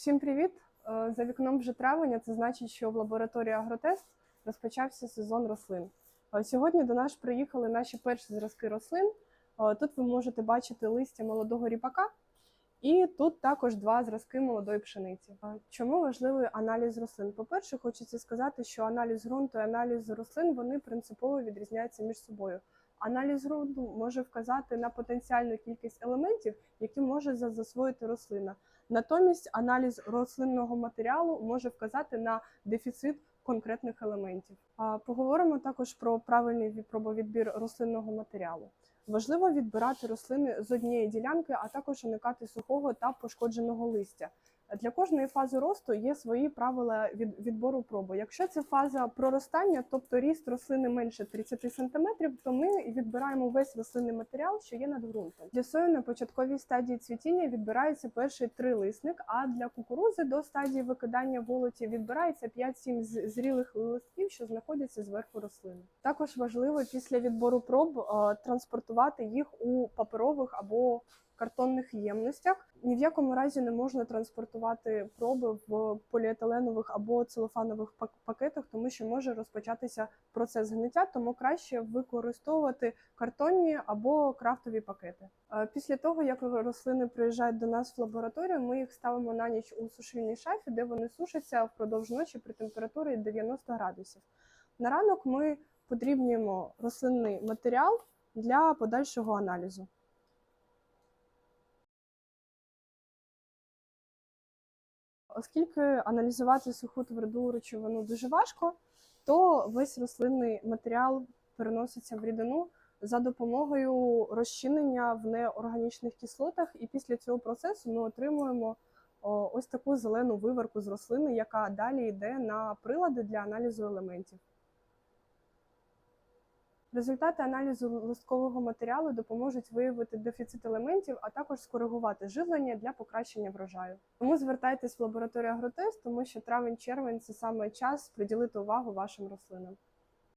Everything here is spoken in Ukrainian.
Всім привіт! Е, За вікном вже травень, а це значить, що в лабораторії Агротест розпочався сезон рослин. Е, Сьогодні до нас приїхали наші перші зразки рослин. Е, Тут ви можете бачити листя молодого ріпака, і тут також два зразки молодої пшениці. Чому важливий аналіз рослин? По-перше, хочеться сказати, що аналіз ґрунту і аналіз рослин вони принципово відрізняються між собою. Аналіз ґрунту може вказати на потенціальну кількість елементів, які може засвоїти рослина. Натомість аналіз рослинного матеріалу може вказати на дефіцит конкретних елементів. Поговоримо також про правильний від- пробовідбір рослинного матеріалу. Важливо відбирати рослини з однієї ділянки, а також уникати сухого та пошкодженого листя. Для кожної фази росту є свої правила від відбору проби. Якщо це фаза проростання, тобто ріст рослини менше 30 см, то ми відбираємо весь рослинний матеріал, що є над ґрунтом. Для сої на початковій стадії цвітіння відбирається перший трилисник, а для кукурузи до стадії викидання волоті відбирається 5-7 зрілих листків, що знаходяться зверху рослини. Також важливо після відбору проб е, транспортувати їх у паперових або картонних ємностях. Ні в якому разі не можна транспортувати проби в поліетиленових або целофанових пак- пакетах, тому що може розпочатися процес гниття, тому краще використовувати картонні або крафтові пакети. Е, Після того, як рослини приїжджають до нас в лабораторію, ми їх ставимо на ніч у сушильній шафі, де вони сушаться впродовж ночі при температурі 90 градусів. На ранок ми подрібнюємо рослинний матеріал для подальшого аналізу. Оскільки аналізувати суху тверду речовину дуже важко, то весь рослинний матеріал переноситься в рідину за допомогою розчинення в неорганічних кислотах, і після цього процесу ми отримуємо ось таку зелену виварку з рослини, яка далі йде на прилади для аналізу елементів. Результати аналізу листкового матеріалу допоможуть виявити дефіцит елементів, а також скоригувати живлення для покращення врожаю. Тому звертайтесь в лабораторію Агротест, тому що травень-червень це саме час приділити увагу вашим рослинам.